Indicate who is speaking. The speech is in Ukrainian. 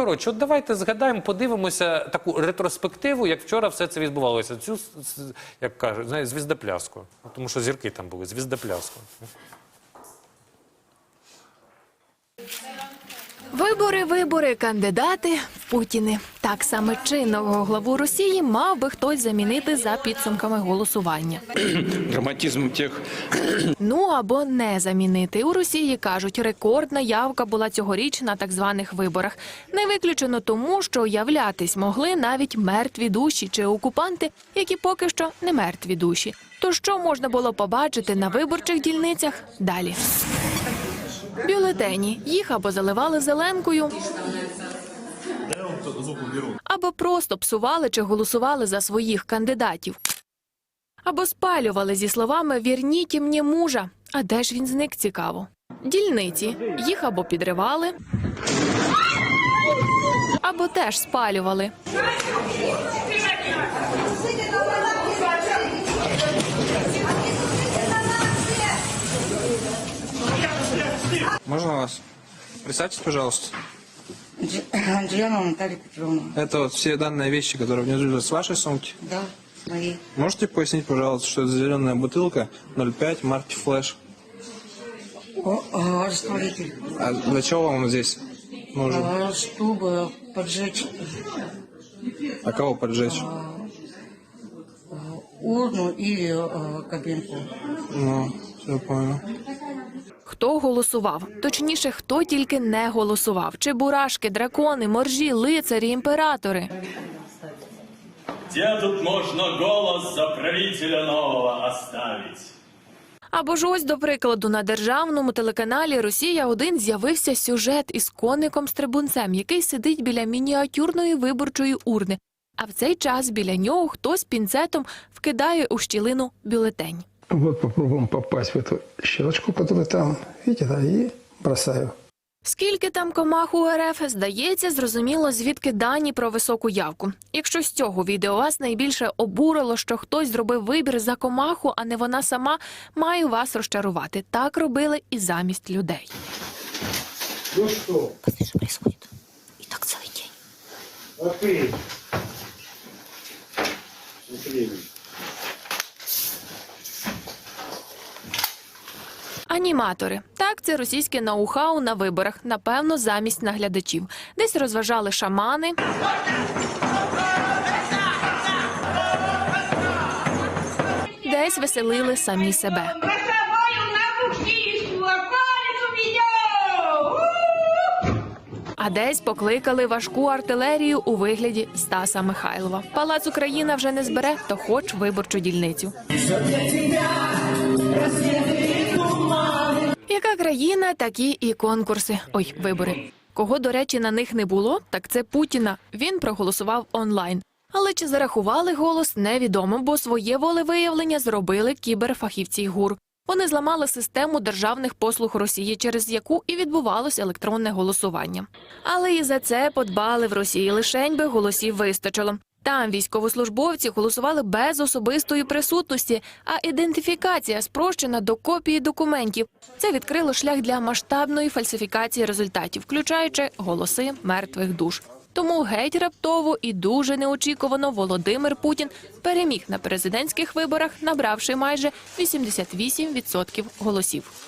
Speaker 1: Коротше, от давайте згадаємо, подивимося таку ретроспективу, як вчора все це відбувалося. Цю як кажуть, знаєте, звіздопляску. Тому що зірки там були, звіздопляску.
Speaker 2: Вибори, вибори, кандидати в Путіни. Так саме чинного главу Росії мав би хтось замінити за підсумками голосування.
Speaker 3: драматизм тех
Speaker 2: Ну або не замінити. У Росії кажуть, рекордна явка була цьогоріч на так званих виборах. Не виключено тому, що являтись могли навіть мертві душі чи окупанти, які поки що не мертві душі. То що можна було побачити на виборчих дільницях далі? Бюлетені їх або заливали зеленкою, або просто псували чи голосували за своїх кандидатів. Або спалювали зі словами «Вірніть мені мужа. А де ж він зник цікаво? Дільниці їх або підривали, або теж спалювали.
Speaker 4: Можно вас? Представьтесь, пожалуйста.
Speaker 5: Дж- Анжела Наталья Петровна.
Speaker 4: Это вот все данные вещи, которые внизу лежат с вашей сумки.
Speaker 5: Да, мои.
Speaker 4: Можете пояснить, пожалуйста, что это зеленая бутылка 0,5 марки Флэш?
Speaker 5: О, а, растворитель.
Speaker 4: А для чего вам он здесь нужен?
Speaker 5: А, Чтобы поджечь
Speaker 4: А кого поджечь?
Speaker 5: Урну или а, кабинку.
Speaker 4: Ну, все понял.
Speaker 2: Хто голосував? Точніше, хто тільки не голосував: чебурашки, дракони, моржі, лицарі, імператори.
Speaker 6: Где тут можно голос за правителя нового оставить?
Speaker 2: Або ж ось, до прикладу, на державному телеканалі Росія 1 з'явився сюжет із коником стрибунцем, який сидить біля мініатюрної виборчої урни. А в цей час біля нього хтось пінцетом вкидає у щілину бюлетень.
Speaker 7: Вот попробуем попасть в эту щелочку, которая там, видите, да, и бросаю.
Speaker 2: Скільки там комах у РФ, здається, зрозуміло, звідки дані про високу явку. Якщо з цього відео вас найбільше обурило, що хтось зробив вибір за комаху, а не вона сама, маю вас розчарувати. Так робили і замість людей.
Speaker 8: Посмотри, что происходит. И так целый день.
Speaker 2: Аніматори так, це російське ноу-хау на виборах, напевно, замість наглядачів. Десь розважали шамани. Десь веселили самі себе. А десь покликали важку артилерію у вигляді Стаса Михайлова. Палац Україна вже не збере, то хоч виборчу дільницю. Яка країна, такі і конкурси. Ой, вибори. Кого, до речі, на них не було, так це Путіна. Він проголосував онлайн. Але чи зарахували голос, невідомо, бо своє волевиявлення зробили кіберфахівці ГУР. Вони зламали систему державних послуг Росії, через яку і відбувалось електронне голосування. Але і за це подбали в Росії лишень би голосів вистачило. Там військовослужбовці голосували без особистої присутності, а ідентифікація спрощена до копії документів. Це відкрило шлях для масштабної фальсифікації результатів, включаючи голоси мертвих душ. Тому геть раптово і дуже неочікувано Володимир Путін переміг на президентських виборах, набравши майже 88% голосів.